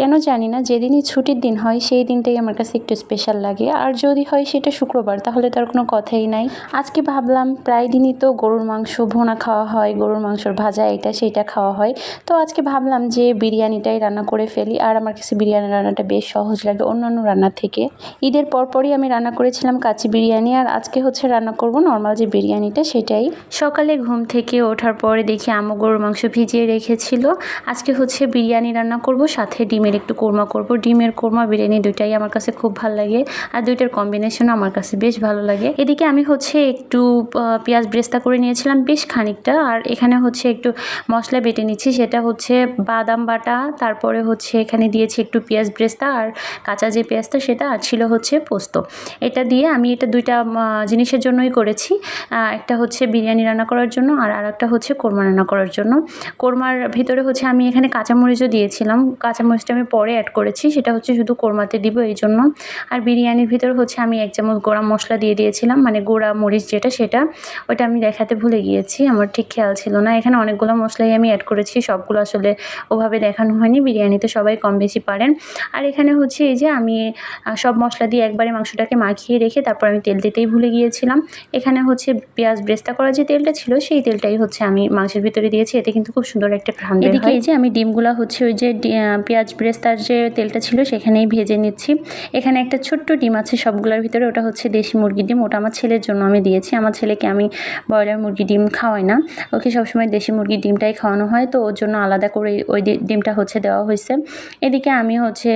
কেন জানি না, যেদিনই ছুটির দিন হয় সেই দিনটাই আমার কাছে একটু স্পেশাল লাগে। আর যদি হয় সেটা শুক্রবার, তাহলে তার কোনো কথাই নাই। আজকে ভাবলাম প্রায় দিনই তো গরুর মাংস ভোনা খাওয়া হয়, গরুর মাংসর ভাজা এটা সেইটা খাওয়া হয়। তো আজকে ভাবলাম যে বিরিয়ানিটাই রান্না করে ফেলি, আর আমার কাছে বিরিয়ানি রান্নাটা বেশ সহজ লাগে অন্যান্য রান্নার থেকে। ঈদের পরপরই আমি রান্না করেছিলাম কাচি বিরিয়ানি, আর আজকে হচ্ছে রান্না করব নর্মাল যে বিরিয়ানিটা সেটাই। সকালে ঘুম থেকে ওঠার পরে দেখি আমু গরুর মাংস ভিজিয়ে রেখেছিল। আজকে হচ্ছে বিরিয়ানি রান্না করব, সাথে ডিমের একটু কোরমা করব। ডিমের কোরমা, বিরিয়ানি দুইটাই আমার কাছে খুব ভালো লাগে আর দুইটার কম্বিনেশনও আমার কাছে বেশ ভালো লাগে। এদিকে আমি হচ্ছে একটু পেঁয়াজ ব্রেস্তা করে নিয়েছিলাম বেশ খানিকটা আর এখানে হচ্ছে একটু মশলা বেটে নিচ্ছি। সেটা হচ্ছে বাদাম বাটা, তারপরে হচ্ছে এখানে দিয়েছি একটু পেঁয়াজ ব্রেস্তা আর কাঁচা যে পেঁয়াজটা সেটা আর ছিল হচ্ছে পোস্ত। এটা দিয়ে আমি এটা দুইটা জিনিসের জন্যই করেছি। একটা হচ্ছে বিরিয়ানি রান্না করার জন্য আর আরেকটা হচ্ছে কোরমা রান্না করার জন্য। কোরমার ভিতরে হচ্ছে আমি এখানে কাঁচামরিচও দিয়েছিলাম। কাঁচামরিচটা আমি পরে অ্যাড করেছি সেটা হচ্ছে শুধু কোরমাতে দিব এই জন্য। আর বিরিয়ানির ভিতরে হচ্ছে আমি এক চামচ গোড়া মশলা দিয়ে দিয়েছিলাম মানে গোড়া মরিচ যেটা সেটা ওটা আমি দেখাতে ভুলে গিয়েছি আমার ঠিক খেয়াল ছিল না। এখানে অনেকগুলো মশলাই আমি অ্যাড করেছি সবগুলো আসলে ওভাবে দেখানো হয়নি বিরিয়ানিতে সবাই কম বেশি পারেন। আর এখানে হচ্ছে এই যে আমি সব মশলা দিয়ে একবারে মাংসটাকে মাখিয়ে রেখে তারপর আমি তেল দিতেই ভুলে গিয়েছিলাম। এখানে হচ্ছে পেঁয়াজ ব্রেস্তা করা যে তেলটা ছিল সেই তেলটাই হচ্ছে আমি মাংসের ভিতরে দিয়েছি এতে কিন্তু খুব সুন্দর একটা ঘ্রাণ এদিকে এই যে আমি ডিমগুলা হচ্ছে ওই যে পেঁয়াজ ব্রেস্তার যে তেলটা ছিল সেখানেই ভেজে নিচ্ছি। এখানে একটা ছোট্ট ডিম আছে সবগুলোর ভিতরে, ওটা হচ্ছে দেশি মুরগির ডিম। ওটা আমার ছেলের জন্য আমি দিয়েছি। আমার ছেলেকে আমি ব্রয়লার মুরগির ডিম খাওয়াই না। ওকে সবসময় দেশি মুরগির ডিমটাই খাওয়ানো হয়। তো ওর জন্য আলাদা করে ওই ডিমটা হচ্ছে দেওয়া হয়েছে। এদিকে আমি হচ্ছে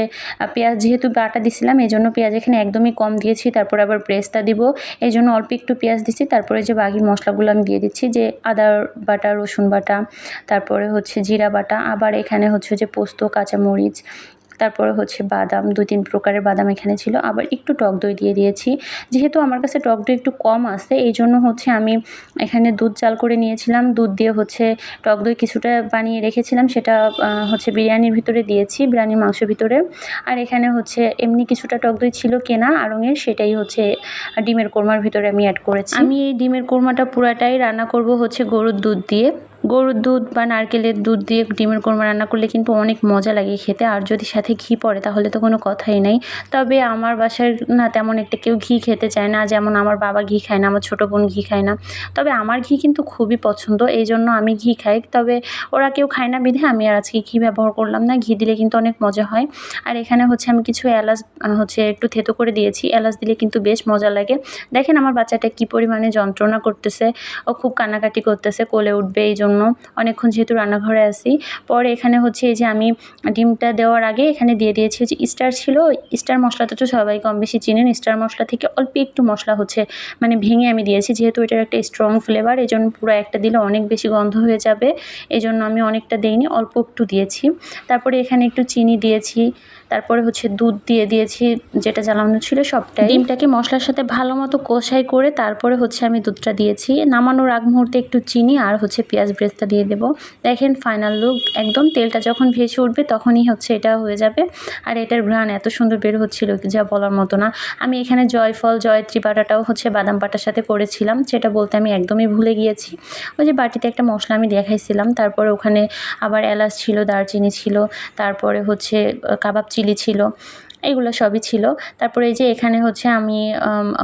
পেঁয়াজ যেহেতু বাটা দিছিলাম এই জন্য পেঁয়াজ এখানে একদমই কম দিয়েছি। তারপর আবার ব্রেস্তা দিব। এই জন্য অল্প একটু পেঁয়াজ দিচ্ছি তারপরে যে বাকি মশলাগুলো আমি দিয়ে দিচ্ছি, যে আদা বাটা, রসুন বাটা, তারপরে হচ্ছে জিরা বাটা, আবার এখানে হচ্ছে যে পোস্ত, কাঁচামরিচ তারপরে হচ্ছে বাদাম দু তিন প্রকারের বাদাম এখানে ছিল। আবার একটু টক দই দিয়ে দিয়েছি। যেহেতু আমার কাছে টক দই একটু কম আছে, এই জন্য হচ্ছে আমি এখানে দুধ চাল করে নিয়েছিলাম। দুধ দিয়ে হচ্ছে টক দই কিছুটা বানিয়ে রেখেছিলাম। সেটা হচ্ছে বিরিয়ানির ভিতরে দিয়েছি, বিরিয়ানির মাংসের ভিতরে। আর এখানে হচ্ছে এমনি কিছুটা টক দই ছিল কেনা, আড়ঙের সেটাই হচ্ছে ডিমের কোরমার ভিতরে আমি অ্যাড করেছি। আমি এই ডিমের কোরমাটা পুরাটাই রান্না করব হচ্ছে গরুর দুধ দিয়ে। গরুর দুধ বা নারকেলের দুধ দিয়ে ডিমের কোরমা রান্না করলে কিন্তু অনেক মজা লাগে খেতে। আর যদি সাথে ঘি পড়ে, তাহলে তো কোনো কথাই নেই। তবে আমার বাসার না তেমন একটা কেউ ঘি খেতে চায় না, যেমন আমার বাবা ঘি খায় না, আমার ছোটো বোন ঘি খায় না। তবে আমার ঘি কিন্তু খুবই পছন্দ, এই জন্য আমি ঘি খাই। তবে ওরা কেউ খায় না বিধে, আমি আর আজকে ঘি ব্যবহার করলাম না। ঘি দিলে কিন্তু অনেক মজা হয়। আর এখানে হচ্ছে আমি কিছু এলাচ হচ্ছে একটু থেতো করে দিয়েছি। এলাচ দিলে কিন্তু বেশ মজা লাগে। দেখেন আমার বাচ্চাটা কি পরিমাণে যন্ত্রণা করতেছে, ও খুব কান্নাকাটি করতেছে, কোলে উঠবে, এই জন্য অনেকক্ষণ যেহেতু রান্নাঘরে আসি পরে এখানে হচ্ছে এই যে আমি ডিমটা দেওয়ার আগে এখানে দিয়ে দিয়েছি যে স্টার ছিল, স্টার মশলাটা তো সবাই কম বেশি চিনেন। স্টার মশলা থেকে অল্প একটু মশলা হচ্ছে মানে ভেঙে আমি দিয়েছি। যেহেতু এটার একটা স্ট্রং ফ্লেভার এই জন্য পুরো একটা দিলে অনেক বেশি গন্ধ হয়ে যাবে। এই জন্য আমি অনেকটা দিইনি, অল্প একটু দিয়েছি। তারপরে এখানে একটু চিনি দিয়েছি। তারপরে হচ্ছে দুধ দিয়ে দিয়েছি, যেটা জ্বালানো ছিল সবটাই। ডিমটাকে মশলার সাথে ভালো মতো কষাই করে তারপরে হচ্ছে আমি দুধটা দিয়েছি। নামানোর আগ মুহূর্তে একটু চিনি আর হচ্ছে পেঁয়াজ ব্রেস্তা দিয়ে দেবো। দেখেন ফাইনাল লুক একদম তেলটা যখন ভেসে উঠবে তখনই হচ্ছে এটা হয়ে যাবে। আর এটার ঘ্রাণ এত সুন্দর বের হচ্ছিল যা বলার মতো না। আমি এখানে জয়ফল, জয়ত্রী বাটাটাও হচ্ছে বাদাম পাটার সাথে করেছিলাম, সেটা বলতে আমি একদমই ভুলে গিয়েছি। ওই যে বাটিতে একটা মশলা আমি দেখাইছিলাম, তারপরে ওখানে আবার এলাচ ছিল, দারচিনি ছিল, তারপরে হচ্ছে কাবাব চিলি ছিল। এগুলো সবই ছিল। তারপরে এই যে এখানে হচ্ছে আমি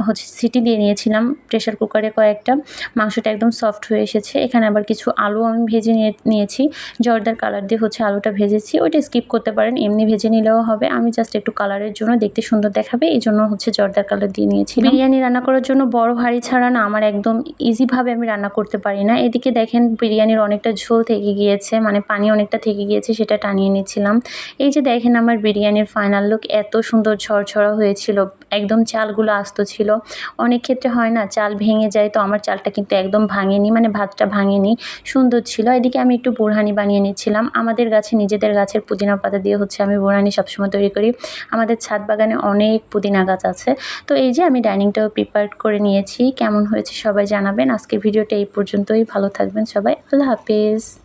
হচ্ছে সিটি দিয়ে নিয়েছিলাম প্রেশার কুকারে কয়েকটা। মাংসটা একদম সফট হয়ে এসেছে। এখানে আবার কিছু আলু আমি ভেজে নিয়ে, নিয়েছি। জর্দার কালার দিয়ে হচ্ছে আলুটা ভেজেছি। ওইটা স্কিপ করতে পারেন, এমনি ভেজে নিলেও হবে। আমি জাস্ট একটু কালারের জন্য দেখতে সুন্দর দেখাবে। এই জন্য হচ্ছে জর্দার কালার দিয়ে নিয়েছি বিরিয়ানি রান্না করার জন্য বড় হাঁড়ি ছাড়া না আমার একদম ইজিভাবে আমি রান্না করতে পারি না। এদিকে দেখেন বিরিয়ানির অনেকটা ঝোল থেকে গিয়েছে মানে পানি অনেকটা থেকে গিয়েছে, সেটা টানিয়ে নিয়েছিলাম। এই যে দেখেন আমার বিরিয়ানির ফাইনাল লুক এত সুন্দর ঝরঝরা হয়েছিল, একদম চালগুলো আস্ত ছিল। অনেক ক্ষেত্রে হয় না, চাল ভেঙে যায় তো আমার চালটা কিন্তু একদম ভাঙেনি মানে ভাতটা ভাঙেনি, সুন্দর ছিল। এদিকে আমি একটু বোরহানি বানিয়ে নিচ্ছিলাম। আমাদের গাছে, নিজেদের গাছের পুদিনা পাতা দিয়ে হচ্ছে আমি বোরহানি সবসময় তৈরি করি। আমাদের ছাদ বাগানে অনেক পুদিনা গাছ আছে। তো এই যে আমি ডাইনিংটাও প্রিপেয়ার করে নিয়েছি। কেমন হয়েছে সবাই জানাবেন। আজকে ভিডিওটা এই পর্যন্তই। ভালো থাকবেন সবাই। আল্লাহ হাফেজ।